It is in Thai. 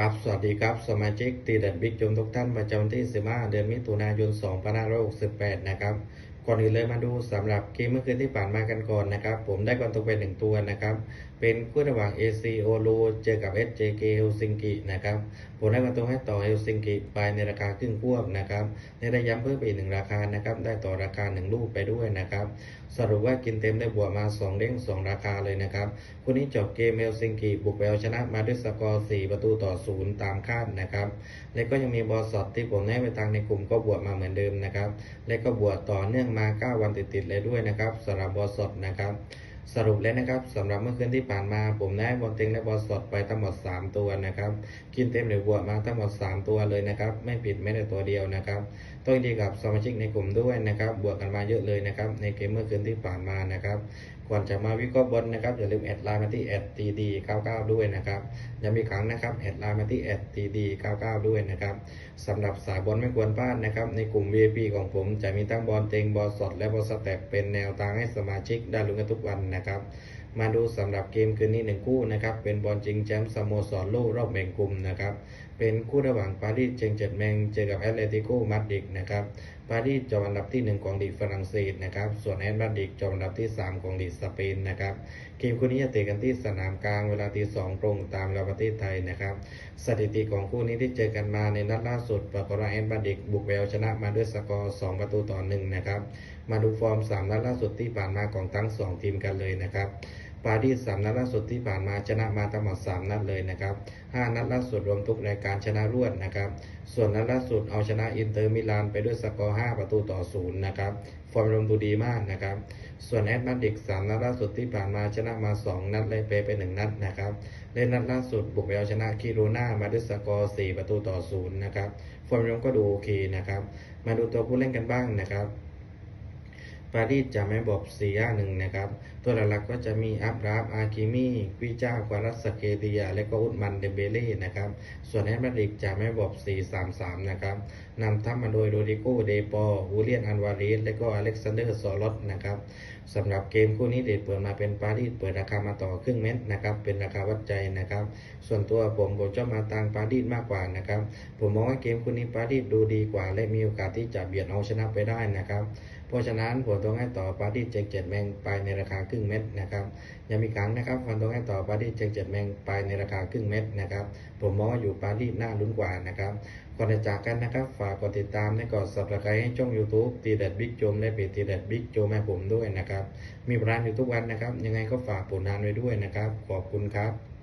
ครับ สวัสดีครับ สมาชิกตีเด็ดบิ๊กจมทุกท่านประจำวันที่ 15 เดือนมิถุนายน 2568 นะครับ ก่อนอื่นเลยมาดูสำหรับเกมเมื่อคืนที่ผ่านมากันก่อนนะครับ ผมได้ก่อนตกไปหนึ่งตัวนะครับ เป็นคู่ระหว่าง AC o l o เจอกับ SJK Helsinki นะครับผมได้ก่อนตรงให้ต่อ Helsinki ไปในราคาครึ่งควบนะครับในได้ย้ำเพิ่มไปอีกหนึ่งราคานะครับได้ต่อราคาหนึ่งลูกไปด้วยนะครับสรุปว่ากินเต็มได้บวกมา 2 เด้ง 2 ราคาเลยนะครับคู่นี้จบเกมเฮลซิงกิบุกไปเอาชนะมาด้วยสกอร์ 4 ประตูต่อ 0 ตามคาดนะครับและก็ยังมีบอสสดที่ผมแนะไปทางในกลุ่มก็บวกมาเหมือนเดิมนะครับและก็บวกต่อเนื่องมา 9 วันติดๆเลยด้วยนะครับสำหรับบอสสดนะครับ สรุปแล้วนะครับสำหรับเมื่อคืนที่ผ่านมา ผมได้บอลเต็งและบอลสดไปทั้งหมด 3 ตัวนะครับกินเต็มหรือบวกมาทั้งหมด 3 ตัวเลยนะครับ ไม่ผิดไม่ได้ตัวเดียวนะครับต้องยินดีกับสมาชิกในกลุ่มด้วยนะครับ บวกกันมาเยอะเลยนะครับ ในเกมเมื่อคืนที่ผ่านมานะครับก่อนจะมาวิเคราะห์บอลนะครับอย่าลืมแอดไลน์มาที่แอดทีดี99ด้วยนะครับย้ำอีกครั้งนะครับแอดไลน์มาที่แอดทีดี99ด้วยนะครับสำหรับสายบอลไม่ควรพลาดนะครับ ในกลุ่ม VIP ของผมจะมีทั้งบอลเต็งบอลสดและบอลสแต็กเป็นแนวทางให้สมาชิกได้ลุ้นกันทุกวันนะครับ มาดูสำหรับเกมคืนนี้หนึ่งคู่นะครับ เป็นบอลจริงแชมป์สโมสรโลกรอบแบ่งกลุ่มนะครับเป็นคู่ระหว่างปารีสเจงเจ็ดแมงเจอกับแอตเลติโกมาดริดนะครับปารีสจบอันดับที่ 1 ของลีกฝรั่งเศสนะครับส่วนแอตมาดริดจบอันดับที่ 3 ของลีกสเปนนะครับเกมคู่นี้จะเตะกันที่สนามกลางเวลาตีสองตรงตามเวลาประเทศไทยนะครับสถิติของคู่นี้ที่เจอกันมาในนัดล่าสุดปรากฏว่าแอตมาดริดบุกไปเอาชนะมาด้วยสกอร์ 2 ประตูต่อ1นะครับมาดูฟอร์ม 3 นัดล่าสุดที่ผ่านมาของทั้ง 2 ทีมกันเลยนะครับ ปารีสสามนัดล่าสุดที่ผ่านมาชนะมาทั้งหมด3นัดเลยนะครับ5นัดล่าสุดรวมทุกรายการชนะรวดนะครับ ส่วนนัดล่าสุดเอาชนะอินเตอร์มิลานไปด้วยสกอร์5ประตูต่อ0นะครับฟอร์มรวมดูดีมากนะครับ ส่วนแอตมาดริดสามนัดล่าสุดที่ผ่านมาชนะมา2นัดและเปไป1นัดนะครับเล่นนัดล่าสุดบุกไปเอาชนะคิโรนามาด้วยสกอร์4ประตูต่อ0นะครับฟอร์มรวมก็ดูโอเคนะครับ มาดูตัวผู้เล่นกันบ้างนะครับ ปารีสจะไม่บอก4 5 1นะครับ ตัวหลักๆก็จะมีอับราฟอาคิมีวิจ้าควารัสเกเดีย และก็อุตมันเดเบเล่นะครับ ส่วนแอตมาดริดจะไม่บอก4 3 3นะครับนำทัพมาโดยโรดิโกเดปอวูเลียนอันวาริสและก็อเล็กซานเดอร์ซอลอตนะครับสำหรับเกมคู่นี้เด็ดเปิดมาเป็นปารีสเปิดราคามาต่อครึ่งเม็ดนะครับเป็นราคาวัดใจนะครับ ส่วนตัวผมผมจะมาทางปารีสมากกว่านะครับ ผมมองว่าเกมคู่นี้ปารีสดูดีกว่า และมีโอกาสที่จะเบียดเอาชนะไปได้นะครับ ราะฉะนั้นผมต้องให้ต่อปารีสเจ็ดเจ็ดแมงไปในราคาครึ่งเม็ดนะครับยังมีครั้งนะครับผมต้องให้ต่อปารีสเจ็ดเจ็ดแมงไปในราคาครึ่งเม็ดนะครับผมมองว่าอยู่ปารีสน่าลุ้นกว่านะครับก่อนจะจากกันนะครับฝากกดติดตามและกด subscribe ให้ช่อง YouTube ตีเด็ดบิ๊กโจมและเพจตีเด็ดบิ๊กโจมให้ผมด้วยนะครับมีร้านอยู่ทุกวันนะครับยังไงก็ฝากผลงานไว้ด้วยนะครับขอบคุณครับ